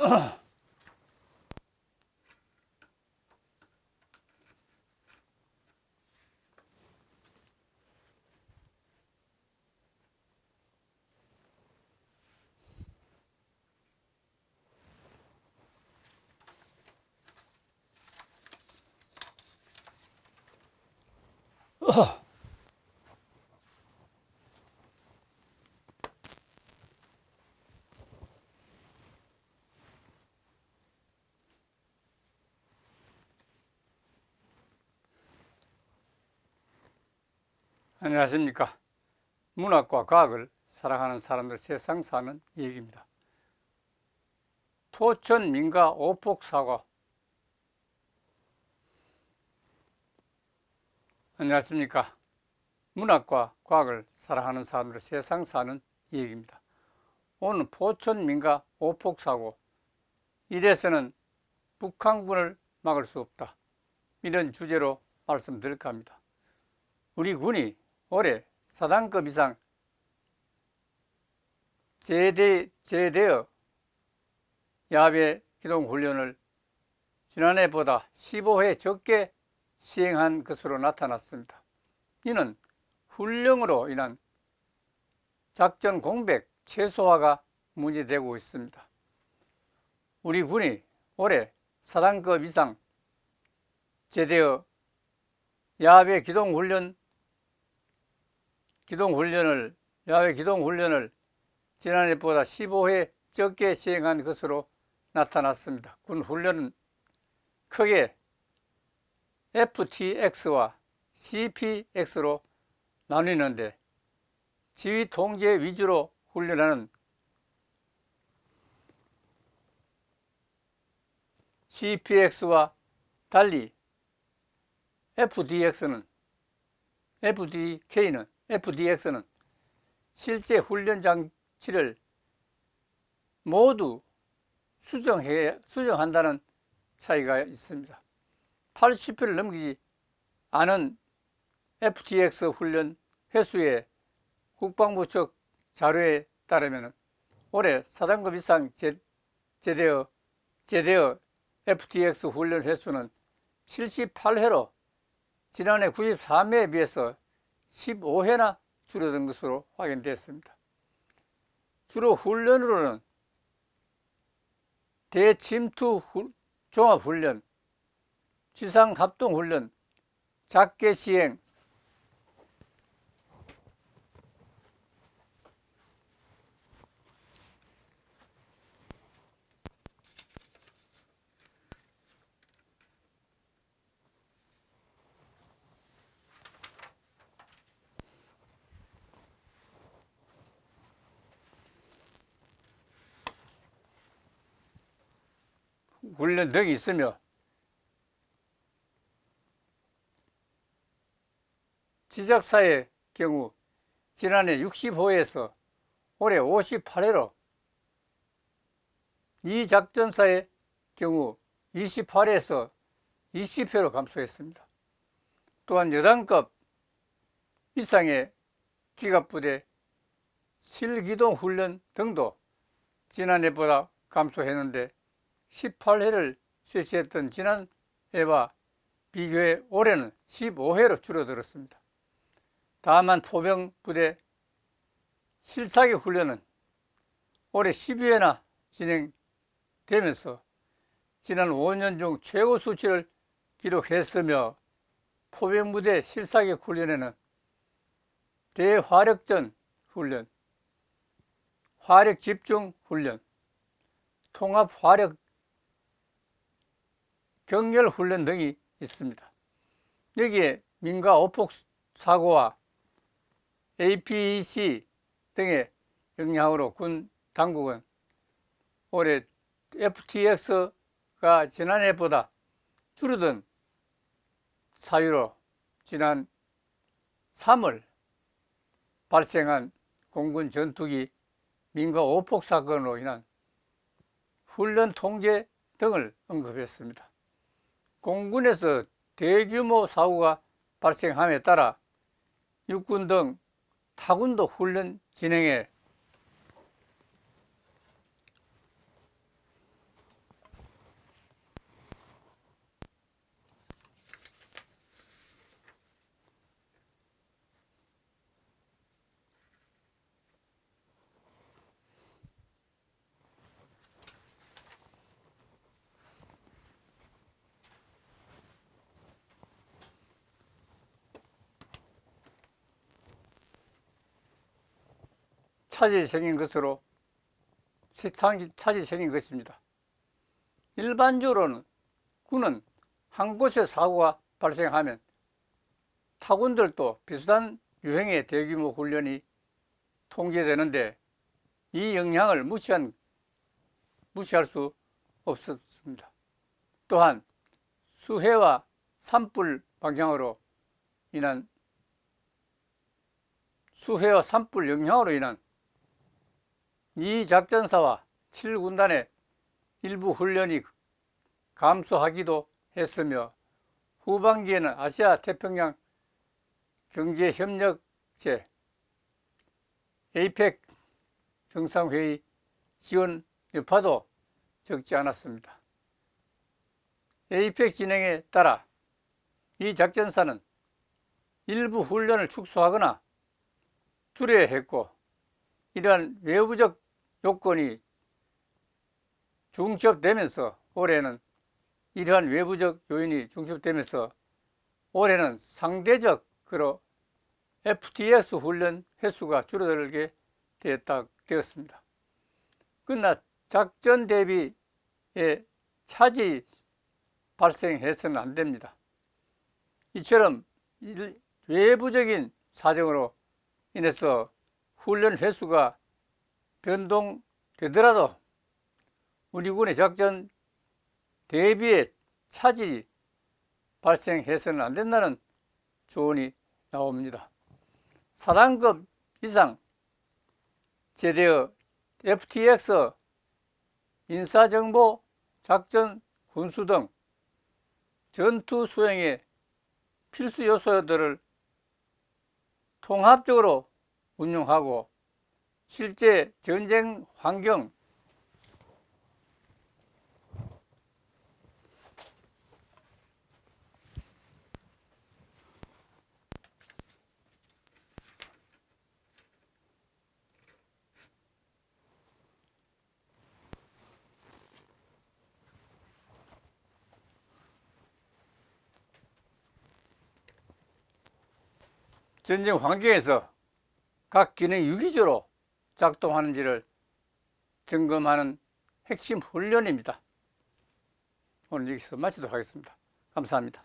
Ugh. 안녕하십니까. 문학과 과학을 사랑하는 사람들 세상 사는 얘기입니다. 토천 민가 오폭 사과. 안녕하십니까. 문학과 과학을 사랑하는 사람들 세상 사는 얘기입니다. 오늘 포천 민가 오폭 사고. 이래서는 북한군을 막을 수 없다. 이런 주제로 말씀드릴까 합니다. 우리 군이 올해 사단급 이상 제대, 제대어 야외 기동 훈련을 지난해보다 15회 적게 시행한 것으로 나타났습니다. 이는 훈령으로 인한 작전 공백 최소화가 문제되고 있습니다. 우리 군이 올해 사단급 이상 제대어 야외 기동 훈련 기동 훈련을 야외 기동 훈련을 지난해보다 15회 적게 시행한 것으로 나타났습니다. 군 훈련은 크게 FTX와 CPX로 나뉘는데 지휘 통제 위주로 훈련하는 CPX와 달리 FDX는 FDK는 FDX는 실제 훈련 장치를 모두 수정해, 수정한다는 차이가 있습니다. 80회를 넘기지 않은 FTX 훈련 횟수에 국방부 측 자료에 따르면 올해 사단급 이상 제, 제대어, 제대어 FTX 훈련 횟수는 78회로 지난해 93회에 비해서 15회나 줄어든 것으로 확인됐습니다. 주로 훈련으로는 대침투 종합훈련, 지상합동훈련, 작게 시행, 훈련 등이 있으며 지작사의 경우 지난해 65회에서 올해 58회로 이 작전사의 경우 28회에서 20회로 감소했습니다. 또한 여단급 이상의 기갑부대 실기동 훈련 등도 지난해보다 감소했는데 18회를 실시했던 지난해와 비교해 올해는 15회로 줄어들었습니다. 다만 포병 부대 실사기 훈련은 올해 12회나 진행되면서 지난 5년 중 최고 수치를 기록했으며 포병 부대 실사기 훈련에는 대화력전 훈련, 화력 집중 훈련, 통합 화력 경렬 훈련 등이 있습니다. 여기에 민가 오폭 사고와 APEC 등의 영향으로 군 당국은 올해 FTX가 지난해보다 줄어든 사유로 지난 3월 발생한 공군 전투기 민가 오폭 사건으로 인한 훈련 통제 등을 언급했습니다. 공군에서 대규모 사고가 발생함에 따라 육군 등 타군도 훈련 진행에 차질이 생긴 것으로 차질이 생긴 것입니다. 일반적으로는 군은 한 곳에 사고가 발생하면 타군들도 비슷한 유형의 대규모 훈련이 통제되는데 이 영향을 무시한, 무시할 수 없었습니다. 또한 수해와 산불 방향으로 인한 수해와 산불 영향으로 인한 이 작전사와 7군단의 일부 훈련이 감소하기도 했으며 후반기에는 아시아 태평양 경제협력체 에이펙 정상회의 지원 여파도 적지 않았습니다. 에이펙 진행에 따라 이 작전사는 일부 훈련을 축소하거나 두려했고 이러한 외부적 요건이 중첩되면서 올해는 이러한 외부적 요인이 중첩되면서 올해는 상대적으로 FTS 훈련 횟수가 줄어들게 되었다, 되었습니다. 그러나 작전 대비에 차질이 발생해서는 안 됩니다. 이처럼 외부적인 사정으로 인해서 훈련 횟수가 변동되더라도 우리 군의 작전 대비에 차질이 발생해서는 안 된다는 조언이 나옵니다. 사단급 이상 제대어 FTX 인사정보 작전 군수 등 전투 수행의 필수 요소들을 통합적으로 운용하고 실제 전쟁 환경. 전쟁 환경에서 각 기능이 유기적으로 작동하는지를 점검하는 핵심 훈련입니다. 오늘 여기서 마치도록 하겠습니다. 감사합니다.